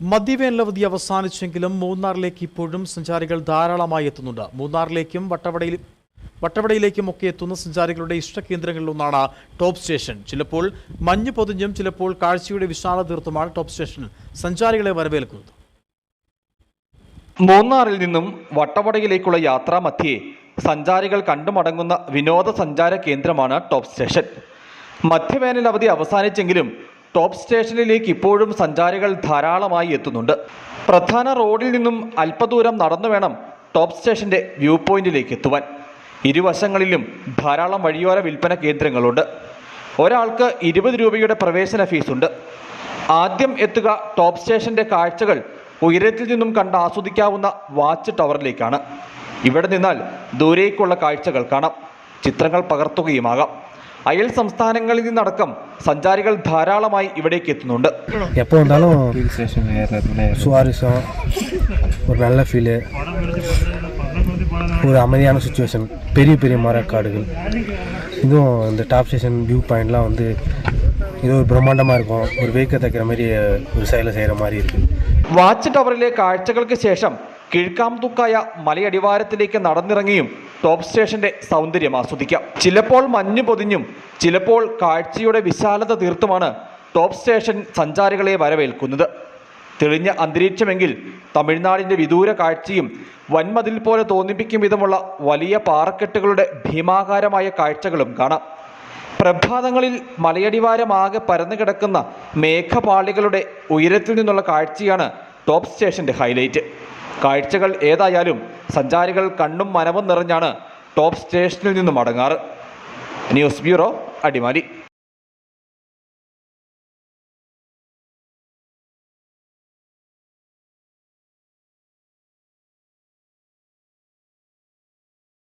മദ്യവേനലവധി അവസാനിച്ചെങ്കിലും മൂന്നാറിലേക്ക് ഇപ്പോഴും സഞ്ചാരികൾ ധാരാളമായി എത്തുന്നുണ്ട്. മൂന്നാറിലേക്കും വട്ടവടയിൽ വട്ടവടയിലേക്കും ഒക്കെ എത്തുന്ന സഞ്ചാരികളുടെ ഇഷ്ടകേന്ദ്രങ്ങളിലൊന്നാണ് ടോപ്പ് സ്റ്റേഷൻ. ചിലപ്പോൾ മഞ്ഞ് പൊതിഞ്ഞും ചിലപ്പോൾ കാഴ്ചയുടെ വിശാല തീർത്തുമാണ് ടോപ്പ് സ്റ്റേഷൻ. സഞ്ചാരികളെ വരവേൽക്കുന്നത്. മൂന്നാറിൽ നിന്നും വട്ടവടയിലേക്കുള്ള യാത്രാ മധ്യേ സഞ്ചാരികൾ കണ്ടുമടങ്ങുന്ന വിനോദസഞ്ചാര കേന്ദ്രമാണ് ടോപ്പ് സ്റ്റേഷൻ. മധ്യവേനൽ അവധി അവസാനിച്ചെങ്കിലും ടോപ്പ് സ്റ്റേഷനിലേക്ക് ഇപ്പോഴും സഞ്ചാരികൾ ധാരാളമായി എത്തുന്നുണ്ട്. പ്രധാന റോഡിൽ നിന്നും അല്പദൂരം നടന്നു വേണം ടോപ്പ് സ്റ്റേഷന്റെ വ്യൂ പോയിന്റിലേക്ക് എത്തുവാൻ. ഇരുവശങ്ങളിലും ധാരാളം വഴിയോര വിൽപ്പന കേന്ദ്രങ്ങളുണ്ട്. ഒരാൾക്ക് ഇരുപത് രൂപയുടെ പ്രവേശന ഫീസുണ്ട്. ആദ്യം എത്തുക ടോപ്പ് സ്റ്റേഷന്റെ കാഴ്ചകൾ ഉയരത്തിൽ നിന്നും കണ്ട് ആസ്വദിക്കാവുന്ന വാച്ച് ടവറിലേക്കാണ്. ഇവിടെ നിന്നാൽ ദൂരേക്കുള്ള കാഴ്ചകൾ കാണാം. ചിത്രങ്ങൾ പകർത്തുകയുമാകാം. അയൽ സംസ്ഥാനങ്ങളിൽ നിന്നടക്കം സഞ്ചാരികൾ ധാരാളമായി ഇവിടേക്ക് എത്തുന്നുണ്ട് எப்போ வந்தாலும் சுவாரஸ்யம் ஒரு நல்ல ஃபீலு ஒரு அமைதியான சுச்சுவேஷன் பெரிய பெரிய மரக்காடுகள் இதுவும் இந்த டாப் ஸ்டேஷன் வியூ பாயிண்ட்லாம் வந்து இது ஒரு பிரம்மாண்டமாக இருக்கும் ஒரு வேக்கத்தக்கிற மாதிரி ஒரு செயலை செய்கிற மாதிரி இருக்குது വാച്ച് ടവറിലെ കാഴ്ചകൾക്ക് ശേഷം കിഴ്ക്കാംതുക്കായ മലയടിവാരത്തിലേക്ക് നടന്നിറങ്ങിയും ടോപ്പ് സ്റ്റേഷന്റെ സൗന്ദര്യം ആസ്വദിക്കാം. ചിലപ്പോൾ മഞ്ഞു പൊതിഞ്ഞും ചിലപ്പോൾ കാഴ്ചയുടെ വിശാലത തീർത്തുമാണ് ടോപ്പ് സ്റ്റേഷൻ സഞ്ചാരികളെ വരവേൽക്കുന്നത്. തെളിഞ്ഞ അന്തരീക്ഷമെങ്കിൽ തമിഴ്നാടിന്റെ വിദൂര കാഴ്ചയും വൻമതിൽ പോലെ തോന്നിപ്പിക്കും വിധമുള്ള വലിയ പാറക്കെട്ടുകളുടെ ഭീമാകാരമായ കാഴ്ചകളും കാണാം. പ്രഭാതങ്ങളിൽ മലയടിവാരമാകെ പരന്നു കിടക്കുന്ന മേഘപാളികളുടെ ഉയരത്തിൽ നിന്നുള്ള കാഴ്ചയാണ് ടോപ്പ് സ്റ്റേഷന്റെ ഹൈലൈറ്റ് കാഴ്ചകൾ ഏതായാലും സഞ്ചാരികൾ കണ്ണും മനവും നിറഞ്ഞാണ് ടോപ്പ് സ്റ്റേഷനിൽ നിന്നും മടങ്ങാറ് ന്യൂസ് ബ്യൂറോ അടിമാലി.